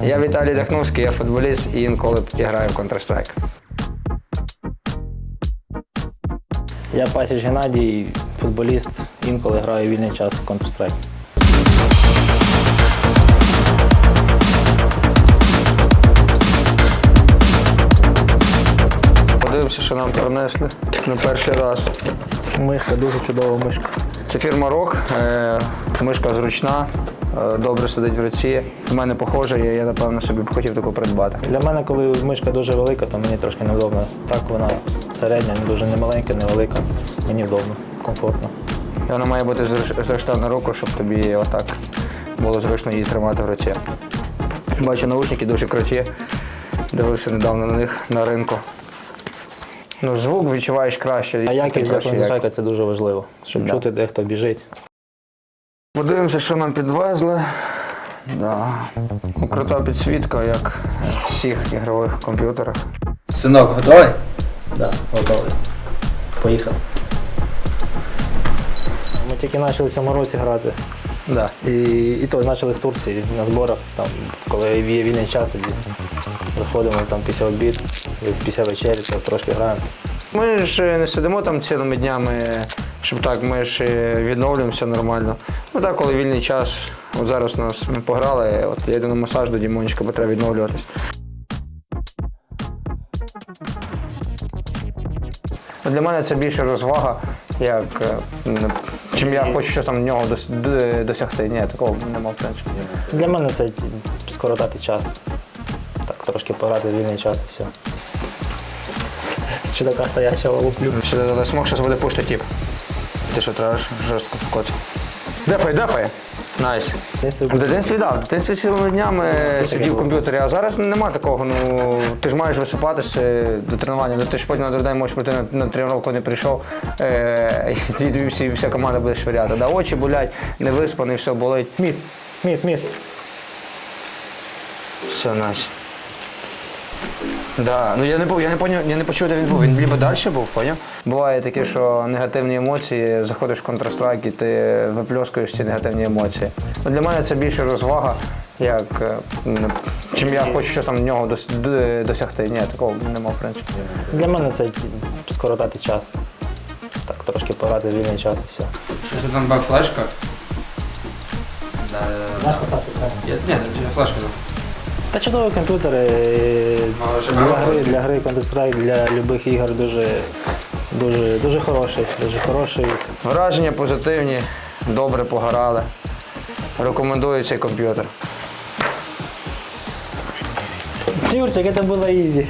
Я Віталій Дахновський, я футболіст і інколи граю в Counter-Strike. Я Пасіч Геннадій, футболіст, інколи граю вільний час в Counter-Strike. Подивимося, що нам принесли на перший раз. Мишка, дуже чудова мишка. Це фірма Рок. Е, мишка зручна, добре сидить в руці. В мене похожа, я, я напевно собі б хотів таку придбати. Для мене, коли мишка дуже велика, то мені трошки неудобно. Так вона середня, дуже не маленька, не велика. Мені вдобно, комфортно. І Вона має бути зруч- зручна на руку, щоб тобі отак було зручно її тримати в руці. Бачу, наушники дуже круті. Дивився недавно на них на ринку. Ну, звук відчуваєш краще. А якість для як- це дуже важливо, щоб Да. чути, де хто біжить. Подивимося, що нам підвезли. Да. Крута підсвітка, як в всіх ігрових комп'ютерах. Синок, готовий? Так, готовий. Поїхали. Ми тільки почали в цьому році грати. Да. І, і то почали з Турції на зборах, там, коли є вільний час, тоді заходимо там після обід, після вечері, то трошки граємо. Ми ж не сидимо там цілими днями, щоб так, ми ж відновлюємося нормально. Ну так, коли вільний час, от зараз нас ми пограли, от я йду на масаж до Дімончика, бо треба відновлюватись. Для мене це більше розвага, як е, чим я хочу щось там в нього досягти. Ні, такого нема в принципі. Для мене це скоротати час. Так, трошки пограти вільний час і все. З чудака стоячого луплю. Сюди смок, зараз буде пушти тіп. Ти що треба жорстко покоці. Дефай, дефай. Найс. В дитинстві так, в дитинстві цілими днями сидів в комп'ютері, а зараз нема такого. Ну ти ж маєш висипатися до тренування, ну ти ж потім на другий день можеш прийти на, на тренування, не прийшов, е, і тобі всі, вся команда буде швиряти. Да, очі болять, не виспаний, все болить. Мід, мід, мід. Все, найс. Да, ну я не був, я не поняв, я не почув, де він був. Він ніби далі був, поняв? Буває таке, що негативні емоції, заходиш в Counter-Strike і ти випльоскуєш ці негативні емоції. Ну, для мене це більше розвага, як е, м, чим я хочу щось там в нього дос- д- досягти. Ні, такого нема, в принципі. Для мене це ті, скоротати час. Так, трошки пограти вільний час і все. Щось там була флешка. Да, Ні, флешка. Та чудові комп'ютери для гри, для гри Counter-Strike, для будь-яких ігор дуже, дуже, дуже хороший. Дуже хороший. Враження позитивні, добре пограли. Рекомендую цей комп'ютер. Сюрчик, це було ізі.